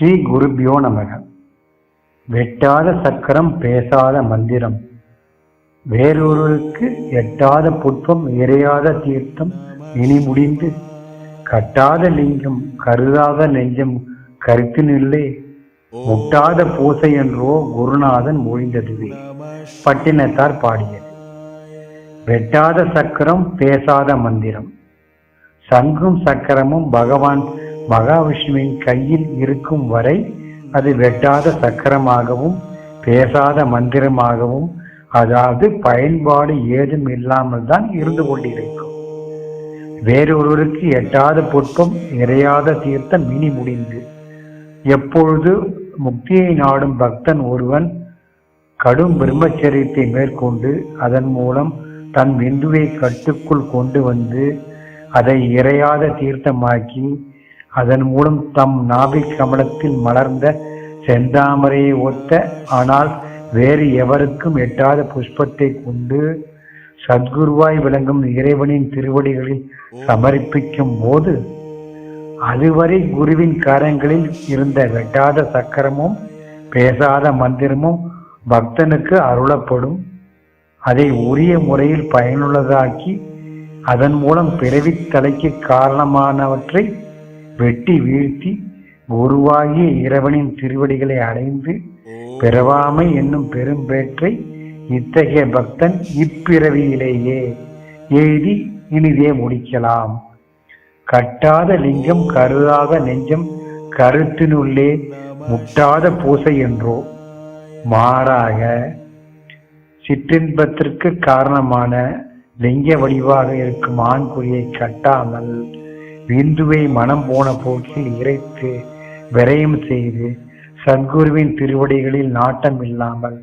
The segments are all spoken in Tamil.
ஸ்ரீ குருபியோ நமக. வெட்டாத சக்கரம் பேசாத மந்திரம். வேறொருவருக்கு எட்டாத புட்பம் இறையாத தீர்த்தம் இனி முடிந்து கட்டாத லிங்கம் கருதாத நெஞ்சம் கருத்தினில்லே முட்டாத பூசை என்றோ குருநாதன் மொழிந்ததுவே. பட்டினத்தார் பாடியது. வெட்டாத சக்கரம் பேசாத மந்திரம். சங்கும் சக்கரமும் பகவான் மகாவிஷ்ணுவின் கையில் இருக்கும் வரை அது வெட்டாத சக்கரமாகவும் பேசாத மந்திரமாகவும் அதாவது பயன்பாடு ஏதும் இல்லாமல் தான் இருந்து கொண்டிருக்கும். வேறொருவருக்கு எட்டாத புட்பம் இறையாத தீர்த்தம் மினி முடிந்து எப்பொழுது முக்தியை நாடும் பக்தன் ஒருவன் கடும் பிரம்மச்சரியத்தை மேற்கொண்டு அதன் மூலம் தன் விந்துவை கட்டுக்குள் கொண்டு வந்து அதை இறையாத தீர்த்தமாக்கி அதன் மூலம் தம் நாபிக் கமலத்தில் மலர்ந்த செந்தாமரையை ஒத்த ஆனால் வேறு எவருக்கும் எட்டாத புஷ்பத்தை கொண்டு சத்குருவாய் விளங்கும் இறைவனின் திருவடிகளில் சமர்ப்பிக்கும் போது அதுவரை குருவின் கரங்களில் இருந்த வெட்டாத சக்கரமும் பேசாத மந்திரமும் பக்தனுக்கு அருளப்படும். அதை உரிய முறையில் பயனுள்ளதாக்கி அதன் மூலம் பிறவித் தலைக்கு காரணமானவற்றை வெட்டி வீழ்த்தி குருவாகிய இறைவனின் திருவடிகளை அடைந்து பிறவாமை என்னும் பெரும்பேற்றை இத்தகைய பக்தன் இப்பிறவியிலேயே எய்தி இனிதே முடிக்கலாம். கட்டாத லிங்கம் கருதாத நெஞ்சம் கருத்தினுள்ளே முட்டாத பூசை என்றோ. மாறாக சிற்றின்பத்திற்கு காரணமான லிங்க வடிவாக இருக்கும் ஆண்குறியை கட்டாமல் விந்துவை மனம் போன போக்கில் இறைத்து விரயம் செய்து சத்குருவின் திருவடிகளில் நாட்டம் இல்லாமல்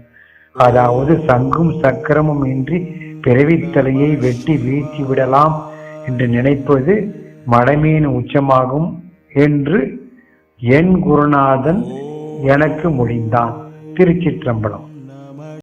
அதாவது சங்கும் சக்கரமும் இன்றி பிறவித்தலையை வெட்டி வீழ்த்தி விடலாம் என்று நினைப்பது மடமையின் உச்சமாகும் என்று என் குருநாதன் எனக்கு முடிந்தான். திருச்சிற்றம்பலம்.